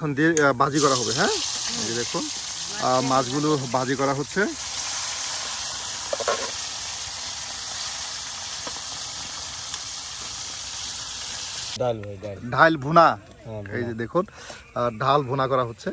এখন দিয়ে ভাজি করা হবে হ্যাঁ? দেখুন মাছগুলো ভাজি করা হচ্ছে। ডাল ঢাল ভুনা হ্যাঁ, এই যে দেখুন ঢাল ভুনা করা হচ্ছে।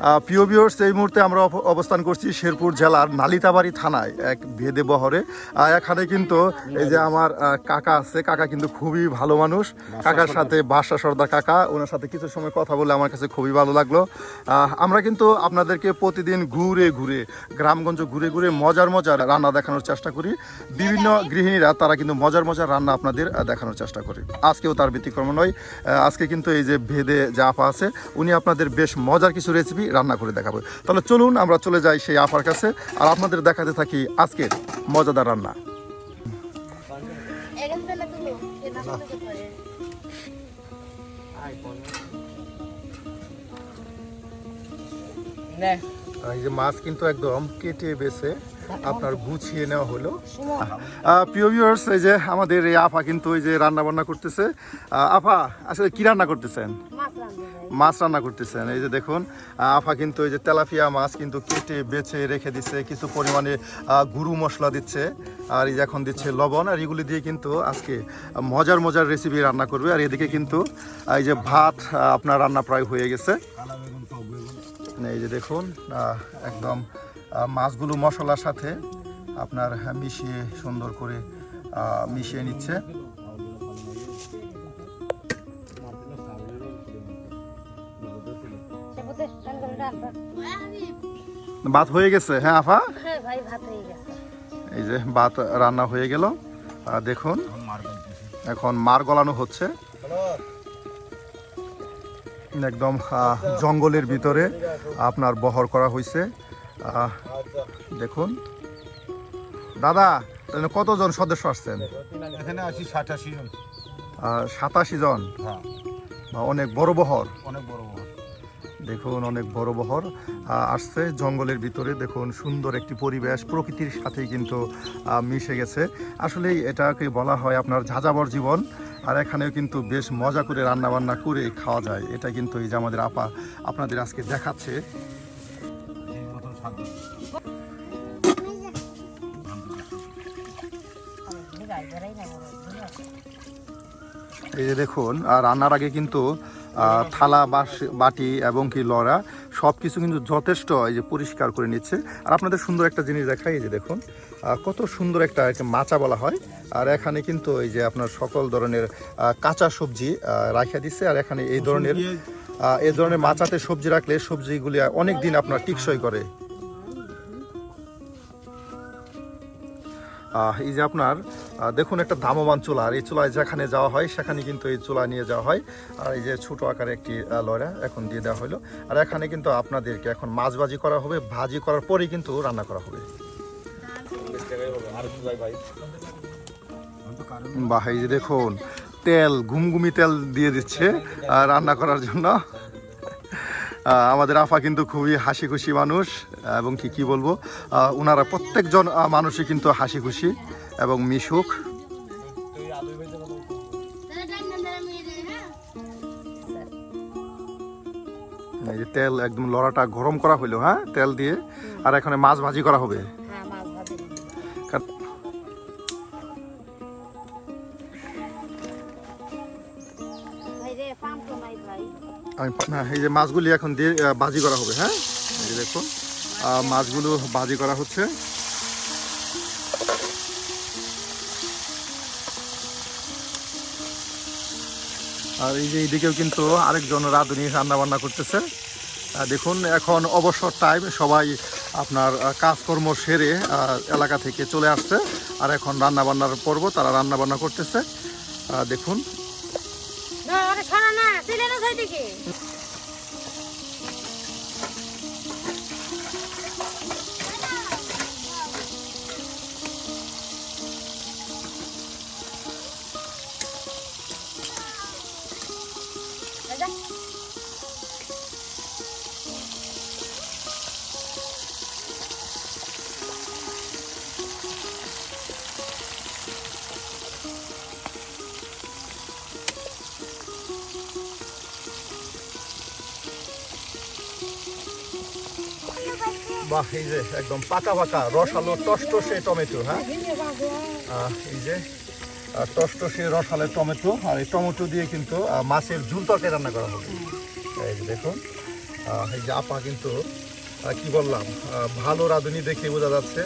প্রিয় ভিউয়ার্স এই মুহূর্তে আমরা অব- অবস্থান করছি শেরপুর জেলার নালিতাবাড়ি থানায় এক ভেদে বহরে। এখানে কিন্তু এই যে আমার কাকা আছে কাকা কিন্তু খুবই ভালো মানুষ। কাকার সাথে বাসা সর্দার কাকা ওনার সাথে কিছু সময় কথা বলে আমার কাছে খুবই ভালো লাগল। আমরা কিন্তু আপনাদেরকে প্রতিদিন ঘুরে ঘুরে গ্রামগঞ্জ ঘুরে ঘুরে মজার মজার রান্না দেখানোর চেষ্টা করি। বিভিন্ন গৃহিণীরা তারা কিন্তু মজার মজার রান্না আপনাদের দেখানোর চেষ্টা করে। আজকেও তার ব্যতিক্রম নয়। আজকে কিন্তু এই যে ভেদে যে আপা আছে উনি আপনাদের বেশ মজার কিছু রেসিপি রান্না করে দেখাবে। তাহলে চলুন আমরা চলে যাই সেই আপার কাছে আর আপনাদের দেখাতে থাকি আজকের মজাদার রান্না। এই যে মাছ কিন্তু একদম কেটে বেছে আপনার গুছিয়ে নেওয়া হলো। প্রিয় ভিউয়ার্স এই যে আমাদের এই আফা কিন্তু এই যে রান্না বান্না করতেছে আপা আসলে কি রান্না করতেছেন? মাছ মাছ রান্না করতেছেন। এই যে দেখুন আফা কিন্তু এই যে তেলাপিয়া মাছ কিন্তু কেটে, বেছে, রেখে দিচ্ছে কিছু পরিমাণে গুরু মশলা দিচ্ছে, আর এই যে এখন দিচ্ছে লবণ, আর এগুলি দিয়ে কিন্তু আজকে মজার মজার রেসিপি রান্না করবে। আর এদিকে কিন্তু এই যে ভাত আপনার রান্না প্রায় হয়ে গেছে। এই যে দেখুন একদম মাছগুলো মশলার সাথে আপনার মিশিয়ে সুন্দর করে মিশিয়ে নিচ্ছে। ভাত হয়ে গেছে হ্যাঁ আফা? হ্যাঁ ভাই ভাত হয়ে গেছে। এই যে ভাত রান্না হয়ে গেল। আর দেখুন এখন মার গলানো হচ্ছে। একদম জঙ্গলের ভিতরে আপনার বহর করা হয়েছে দেখুন। দাদা তাহলে কতজন সদস্য আসছেন? এখানে আছি ষাটাশি জন। সাতাশি জন? হ্যাঁ। বা অনেক বড় বহর। অনেক বড় দেখুন, অনেক বড় বহর আসছে জঙ্গলের ভিতরে। দেখুন, সুন্দর একটি পরিবেশ, প্রকৃতির সাথেই কিন্তু মিশে গেছে। আসলেই এটাকে বলা হয় আপনার ঝাঁঝাবর জীবন। আর এখানেও কিন্তু বেশ মজা করে রান্না বান্না করে খাওয়া যায়। এটা কিন্তু এই যে আমাদের আপা আপনাদের আজকে দেখাচ্ছে। এই যে দেখুন আর রান্নার আগে কিন্তু থালা বাটি এবং কি লড়া সব কিছু কিন্তু যথেষ্ট এই যে পরিষ্কার করে নিচ্ছে। আর আপনাদের সুন্দর একটা জিনিস দেখাই এই যে দেখুন কত সুন্দর একটা একটা মাচা বলা হয়। আর এখানে কিন্তু এই যে আপনার সকল ধরনের কাঁচা সবজি রাখা দিচ্ছে আর এখানে এই ধরনের এই ধরনের মাচাতে সবজি রাখলে সবজিগুলি অনেক দিন আপনার টিকসই করে। এই যে আপনার দেখুন একটা দামবান চুলা, আর এই চুলায় যেখানে যাওয়া হয়, সেখানে কিন্তু এই চুলা নিয়ে যাওয়া হয়। আর এই যে ছোট আকারে একটি লয়রা এখন দিয়ে দেওয়া হলো। আর এখানে কিন্তু আপনাদেরকে এখন মাছ ভাজি করা হবে, ভাজি করার পরেই কিন্তু রান্না করা হবে। বাহ, এই যে দেখুন, তেল, ঘুমঘুমি তেল দিয়ে দিচ্ছে রান্না করার জন্য। আমাদের আফা কিন্তু খুবই হাসি খুশি মানুষ এবং কি কি বলব? ওনারা প্রত্যেকজন মানুষই কিন্তু হাসি খুশি এবং মিশুক। এই যে তেল একদম লড়াটা গরম করা হইল হ্যাঁ? তেল দিয়ে। আর এখানে মাছ ভাজি করা হবে। হ্যাঁ আমি হ্যাঁ, এই যে মাছগুলি এখন দিয়ে ভাজি করা হবে হ্যাঁ? এই দেখুন মাছগুলো বাজি করা হচ্ছে। আর এই যে এইদিকেও কিন্তু আরেকজন রাঁধুনি রান্না বান্না করতেছে দেখুন এখন অবসর টাইম সবাই আপনার কাজকর্ম সেরে এলাকা থেকে চলে আসছে। আর এখন রান্না বান্নার পর্ব তারা রান্না বান্না করতেছে দেখুন না আরে বাহ, এই যে একদম পাকা পাকা রসালো টসটসে টমেটো হ্যাঁ? এই যে টসটসে রসালো টমেটো, আর এই টমেটো দিয়ে কিন্তু মাছের ঝুল তরকারি রান্না করা হবে। এই দেখুন এই যে আপা কিন্তু কি বললাম ভালো রাঁধুনি দেখে বোঝা যাচ্ছে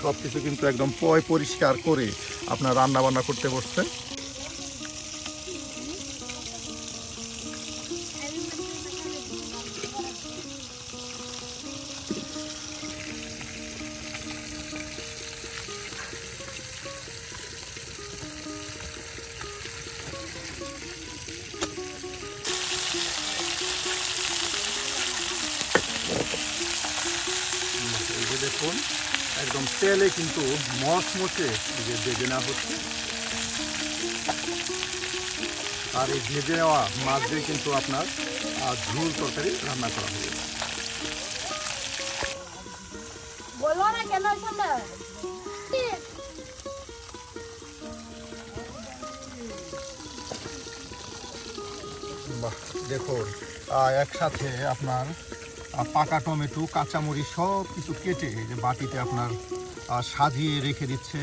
সব কিছু কিন্তু একদম পয় পরিষ্কার করে আপনার রান্না বান্না করতে বসছে দেখুন একদম তেলে কিন্তু মচমচে যে ভেজে নেওয়া হচ্ছে। আর এই ভেজে নেওয়া মাছ দিয়ে কিন্তু আপনার ঝোল তরকারি রান্না করা হবে। সুন্দর বাহ দেখুন একসাথে আপনার পাকা টমেটো কাঁচামরিচ সব কিছু কেটে যে বাটিতে আপনার সাজিয়ে রেখে দিচ্ছে।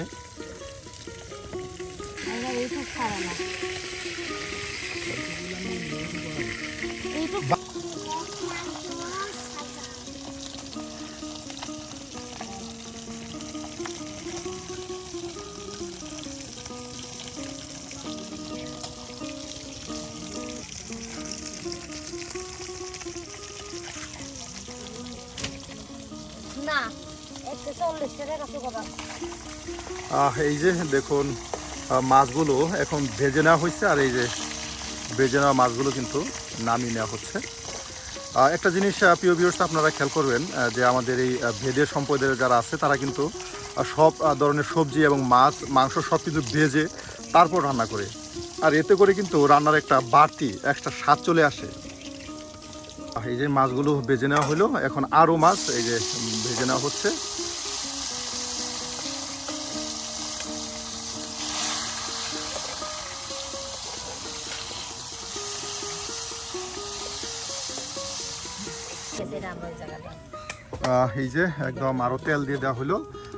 এই যে দেখুন মাছগুলো এখন ভেজে নেওয়া হয়েছে আর এই যে ভেজে নেওয়া মাছগুলো কিন্তু নামিয়ে নেওয়া হচ্ছে। একটা জিনিস প্রিয় ভিউয়ার্স আপনারা খেয়াল করবেন যে আমাদের এই ভেদের সম্প্রদায়ের যারা আছে, তারা কিন্তু সব ধরনের সবজি এবং মাছ, মাংস সব কিছু ভেজে তারপর রান্না করে। আর এতে করে কিন্তু রান্নার একটা বাড়তি, একটা স্বাদ চলে আসে। এই যে মাছগুলো ভেজে নেওয়া হলো, এখন আরও মাছ এই যে ভেজে নেওয়া হচ্ছে। এই যে একদম আরও তেল দিয়ে দেওয়া হলো।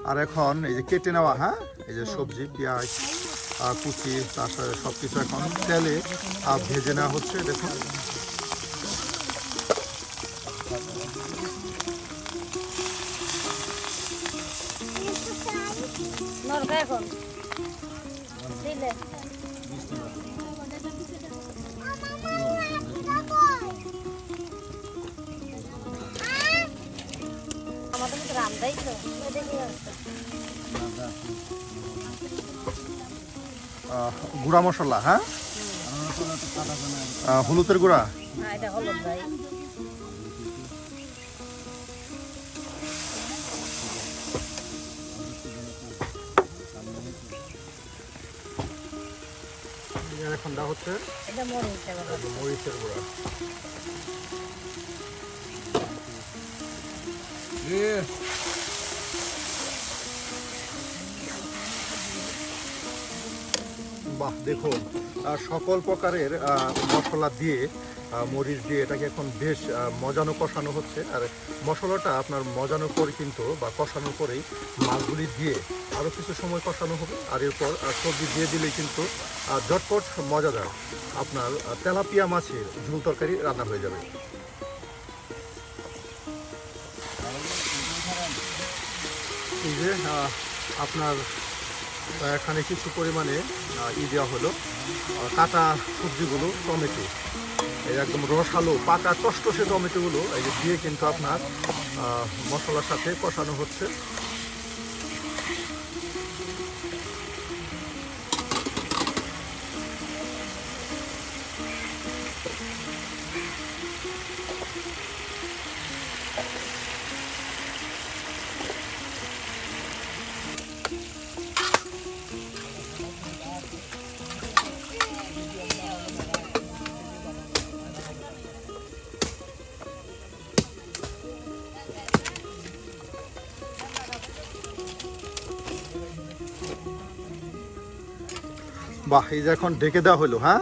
আর এখন এই যে কেটে নেওয়া হ্যাঁ? এই যে সবজি, পেঁয়াজ কুচি তার সাথে সব কিছু এখন তেলে ভেজে নেওয়া হচ্ছে, দেখুন। এখন। দিলে। আমাদের মতো রান্দাই তো? দেখি গুঁড়া মশলা হ্যাঁ? হলুদের গুঁড়া? হ্যাঁ হলুদ ভাই। এখন হচ্ছে। এটা মরিচ এবার মরিচের গুঁড়া। বাহ দেখুন সকল প্রকারের মশলা দিয়ে মরিচ দিয়ে এটাকে এখন বেশ মজানো কষানো হচ্ছে। আর মশলাটা আপনার মজানো পরে কিন্তু, বা কষানোর পরেই মাছগুলি দিয়ে আরও কিছু সময় কষানো হবে। আর এরপর সবজি দিয়ে দিলেই কিন্তু ঝটপট মজাদার আপনার তেলাপিয়া মাছের ঝুল তরকারি রান্না হয়ে যাবে। এই যে আপনার এখানে কিছু পরিমাণে ই দেওয়া হলো কাটা সবজিগুলো, টমেটো। এই একদম রসালো, পাকা টসটসে টমেটোগুলো, এই যে দিয়ে কিন্তু আপনার মশলার সাথে কষানো হচ্ছে। বাহ এই যে এখন ঢেকে দেওয়া হলো হ্যাঁ?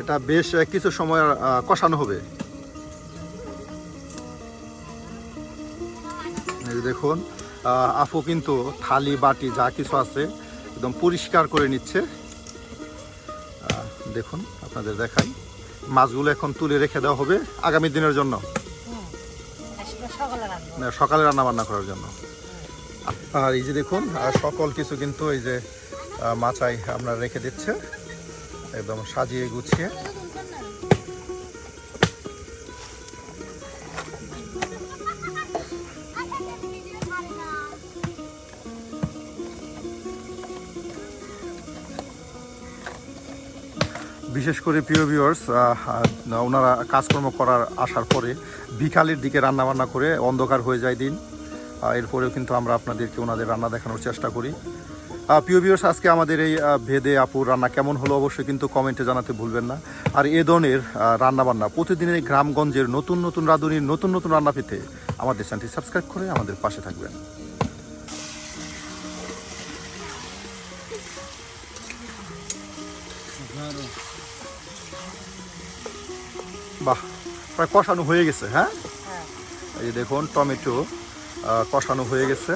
এটা বেশ কিছু সময় কষানো হবে। দেখুন আপু কিন্তু থালি বাটি যা কিছু আছে একদম পরিষ্কার করে নিচ্ছে। দেখুন আপনাদের দেখাই। মাছগুলো এখন তুলে রেখে দেওয়া হবে আগামী দিনের জন্য। সকালে রান্না বান্না করার জন্য। আর এই যে দেখুন সকল কিছু কিন্তু এই যে মাচাই আপনার রেখে দিচ্ছে। একদম সাজিয়ে গুছিয়ে। বিশেষ করে প্রিয় ভিউয়ার্স ওনারা কাজকর্ম করার আসার পরে বিকালের দিকে রান্না বান্না করে অন্ধকার হয়ে যায় দিন। এরপরেও কিন্তু আমরা আপনাদেরকে ওনাদের রান্না দেখানোর চেষ্টা করি। প্রিয় ভিউয়ার্স আজকে আমাদের এই ভেদে আপুর রান্না কেমন হলো অবশ্যই কিন্তু কমেন্টে জানাতে ভুলবেন না। আর এ ধরনের রান্না বান্না প্রতিদিনের গ্রামগঞ্জের নতুন নতুন রাঁধুনির নতুন নতুন রান্না পেতে আমাদের চ্যানেলটি সাবস্ক্রাইব করে আমাদের পাশে থাকবেন। বাহ প্রায় কষানো হয়ে গেছে হ্যাঁ? হ্যাঁ। এই দেখুন টমেটো কষানো হয়ে গেছে।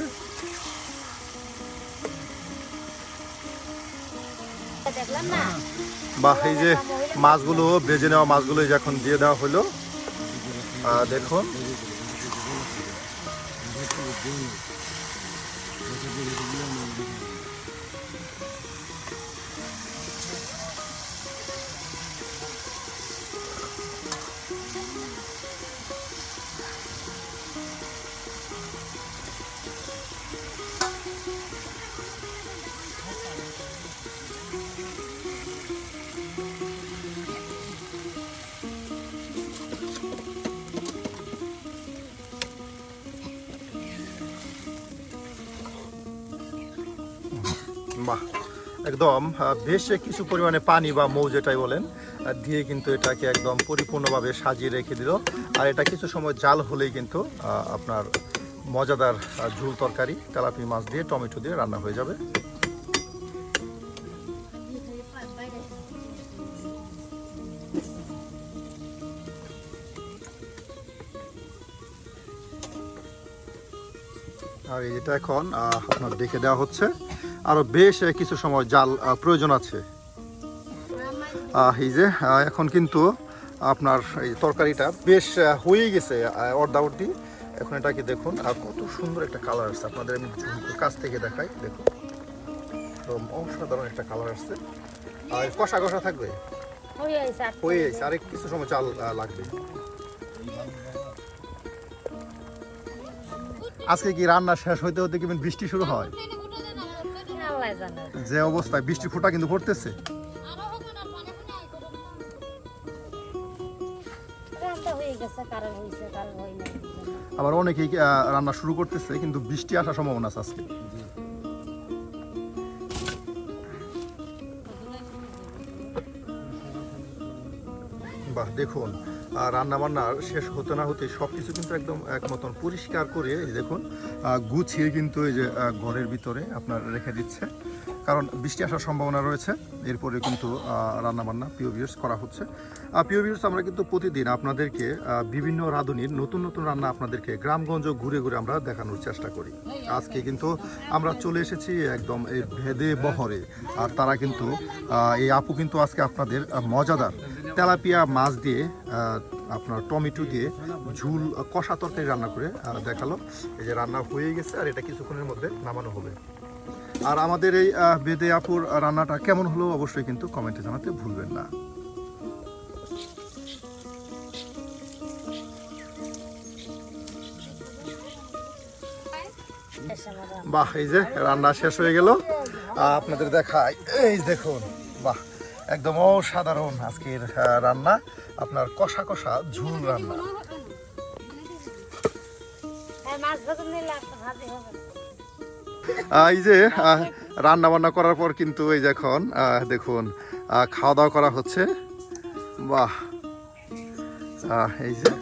বাহ এই যে মাছগুলো বেজে নেওয়া মাছগুলো এখন দিয়ে দেওয়া হলো। দেখুন। বাহ, একদম। বেশ কিছু পরিমাণে পানি বা মৌ যেটাই বলেন দিয়ে কিন্তু এটাকে একদম পরিপূর্ণভাবে সাজিয়ে রেখে দিল। আর এটা কিছু সময় জাল হলেই কিন্তু আপনার মজাদার ঝুল তরকারি, তেলাপি মাছ দিয়ে, টমেটো দিয়ে রান্না হয়ে যাবে। আর এটা এখন আপনার দেখে দেওয়া হচ্ছে আরও বেশ কিছু সময় জাল প্রয়োজন আছে। এই যে এখন কিন্তু আপনার এই তরকারিটা বেশ হয়েই গেছে আহ, অর্ধা অর্ধি। এখন এটাকে দেখুন আর কত সুন্দর একটা কালার আসছে। আপনাদের আমি কাছ থেকে দেখাই দেখুন। একদম অসাধারণ একটা কালার আসছে। আর কষা কষা থাকবে? হয়ে হয়ে গেছে আরেক কিছু সময় চাল লাগবে। আজকে কি রান্না শেষ হইতে হতে কি বৃষ্টি শুরু হয়? যে অবস্থায় বৃষ্টি ফোঁটা কিন্তু পড়তেছে। আবার অনেকেই রান্না শুরু করতেছে কিন্তু বৃষ্টি আসার সম্ভাবনা আছে আজকে। বাহ দেখুন। রান্না বান্না শেষ হতে না হতে সব কিছু কিন্তু একদম এক মতন পরিষ্কার করে দেখুন গুছিয়ে কিন্তু এই যে ঘরের ভিতরে আপনার রেখে দিচ্ছে। কারণ বৃষ্টি আসার সম্ভাবনা রয়েছে। এরপরে কিন্তু রান্না বান্না পিও ভিউর্স করা হচ্ছে। পিও ভিউর্স আমরা কিন্তু প্রতিদিন আপনাদেরকে বিভিন্ন রাঁধুনির নতুন নতুন রান্না আপনাদেরকে গ্রামগঞ্জ ঘুরে ঘুরে আমরা দেখানোর চেষ্টা করি। আজকে কিন্তু আমরা চলে এসেছি একদম এই ভেদে বহরে। আর তারা কিন্তু এই আপু কিন্তু আজকে আপনাদের মজাদার তেলাপিয়া মাছ দিয়ে আপনার টমেটো দিয়ে ঝুল, কষা তরকারি রান্না করে দেখাল। এই যে রান্না হয়ে গেছে আর এটা কিছুক্ষণের মধ্যে নামানো হবে। আর আমাদের এই বেদে আপুর রান্নাটা কেমন হলো অবশ্যই কিন্তু কমেন্টে জানাতে ভুলবেন না। বাহ, এই যে রান্না শেষ হয়ে গেল। আপনাদের দেখাই। এই দেখুন, বাহ, একদম অসাধারণ আজকের রান্না, আপনার কষা কষা ঝুল রান্না। মাছ ভাজা নিলে হবে। এই যে রান্না বান্না করার পর কিন্তু এই যে এখন দেখুন খাওয়া দাওয়া করা হচ্ছে। বাহ। এই যে।